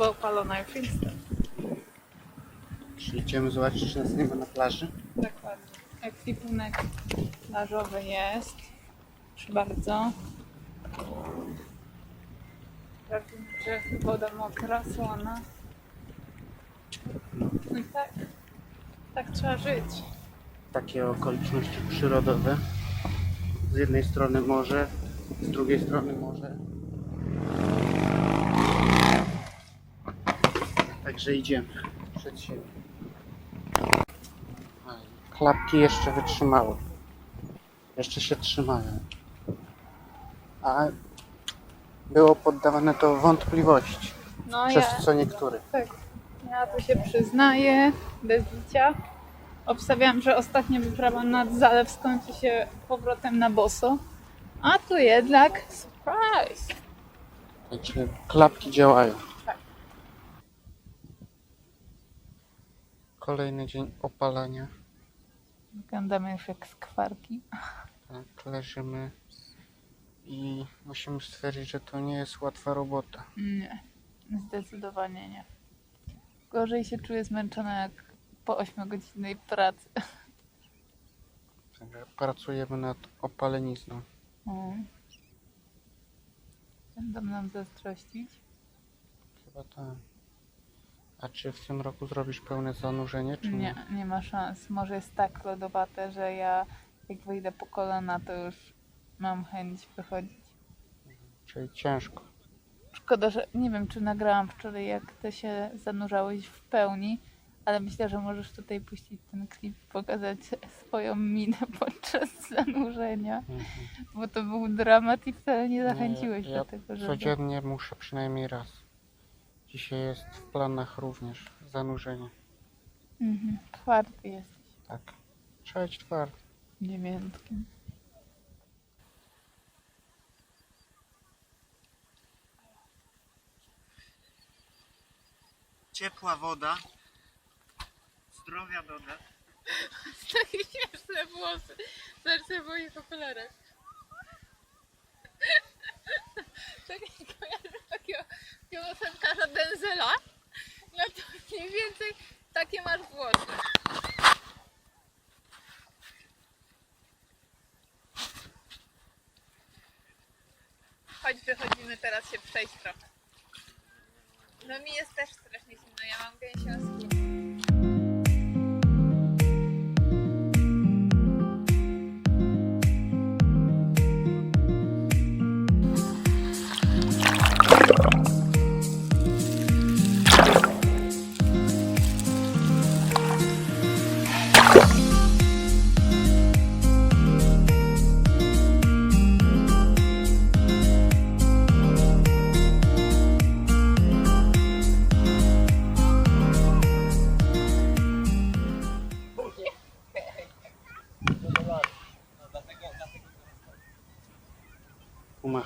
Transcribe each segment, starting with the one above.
bo opalona już jestem. Czy idziemy zobaczyć, czy nas nie ma na plaży? Dokładnie. Ekwipunek plażowy jest. Proszę bardzo. Sprawdzimy, czy woda mokra, słona. No i tak. Tak trzeba żyć. Takie okoliczności przyrodowe. Z jednej strony morze, z drugiej strony morze. Także idziemy przed siebie. Klapki jeszcze wytrzymały. Jeszcze się trzymają. A było poddawane to wątpliwości No przez ja, co niektórych. tak. Ja to się przyznaję, bez bicia. Obstawiam, że ostatnia wyprawa nad zalew skończy się powrotem na boso. A tu jednak surprise! Także klapki działają. Kolejny dzień opalania. Wyglądamy już jak skwarki. Tak, leżymy i musimy stwierdzić, że to nie jest łatwa robota. Nie, zdecydowanie nie. Gorzej się czuję zmęczona jak po 8-godzinnej pracy. Także pracujemy nad opalenizną. Mm. Będą nam zazdrościć. Chyba tak. A czy w tym roku zrobisz pełne zanurzenie, czy nie? Nie, nie ma szans. Może jest tak lodowate, że ja jak wyjdę po kolana, to już mam chęć wychodzić. Czyli ciężko. Szkoda, że nie wiem, czy nagrałam wczoraj, jak ty się zanurzałeś w pełni, ale myślę, że możesz tutaj puścić ten klip i pokazać swoją minę podczas zanurzenia, Mhm. bo to był dramat i wcale nie zachęciłeś ja do tego, żeby... Codziennie muszę przynajmniej raz. Dzisiaj jest w planach również zanurzenie. Mhm. Twardy jesteś, Tak. Trzeba być twardy. Ciepła woda. Zdrowia doda. Takie śmieszne włosy. Serce w moich okularach. Tak jak kojarzysz takiego piosenkarza Denzela, no to mniej więcej takie masz włosy. Chodź, wychodzimy teraz się przejść trochę. No mi jest też strasznie zimno, ja mam gęsią.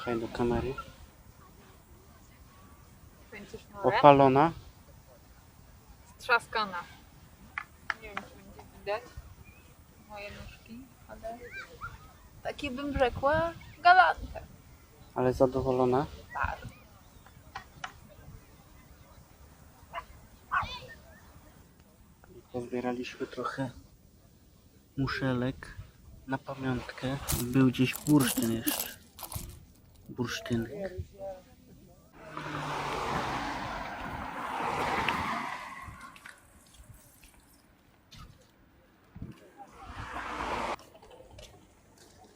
Umachaj do kamery. Kręcisz? Opalona. strzaskana. Nie wiem, czy będzie widać moje nóżki, ale takie bym rzekła galantne. Ale zadowolona. Bardzo. Pozbieraliśmy trochę muszelek na pamiątkę. Był gdzieś bursztyn jeszcze. Bursztynek.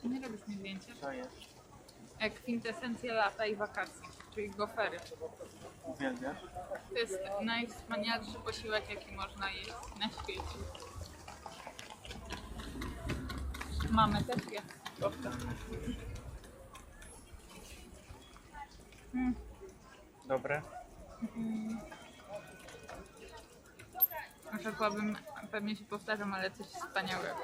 Nie robisz mi zdjęcia? Co jest? Jak kwintesencja lata i wakacji, czyli gofery. Uwielbiasz? To jest najwspanialszy posiłek, jaki można jeść na świecie. Mamy też je. Gofer. Mm. Dobre? Rzekłabym, pewnie się powtarzam, ale coś wspaniałego.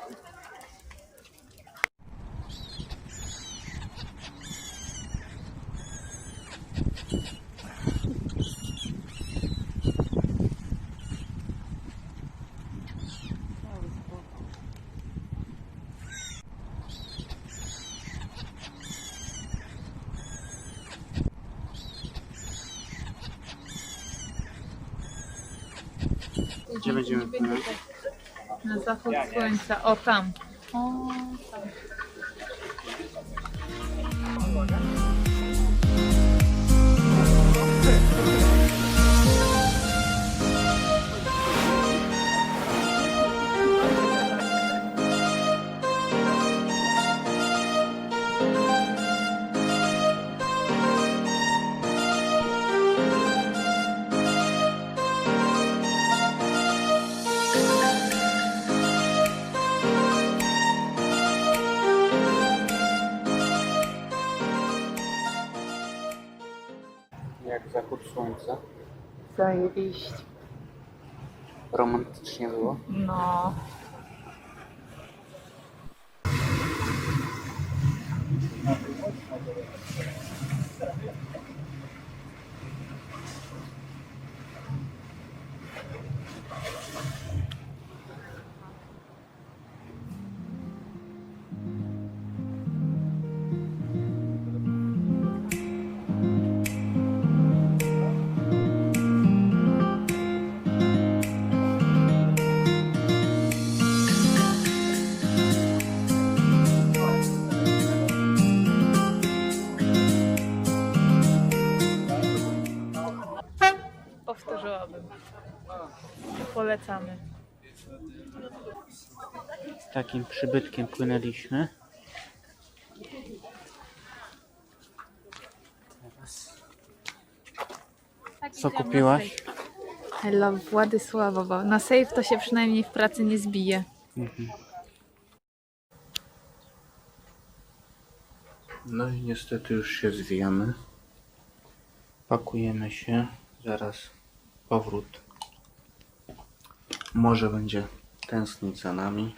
Gdzie będziemy będzie płynąć? tak Na zachód słońca. O, tam. O, tam. Słońca. Zajebiście. Romantycznie było. No. Powtórzyłabym. Polecamy. Takim przybytkiem płynęliśmy. Teraz co kupiłaś? I love Władysławowo. Na safe to się przynajmniej w pracy nie zbije. No i niestety już się zwijamy. Pakujemy się. Zaraz powrót. Może będzie tęsknić za nami.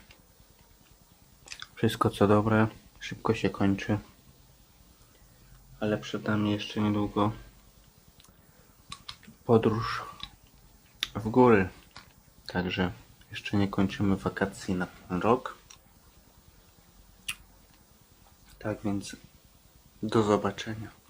Wszystko co dobre, szybko się kończy. Ale przed nami jeszcze niedługo podróż w góry. Także jeszcze nie kończymy wakacji na ten rok. Tak więc do zobaczenia.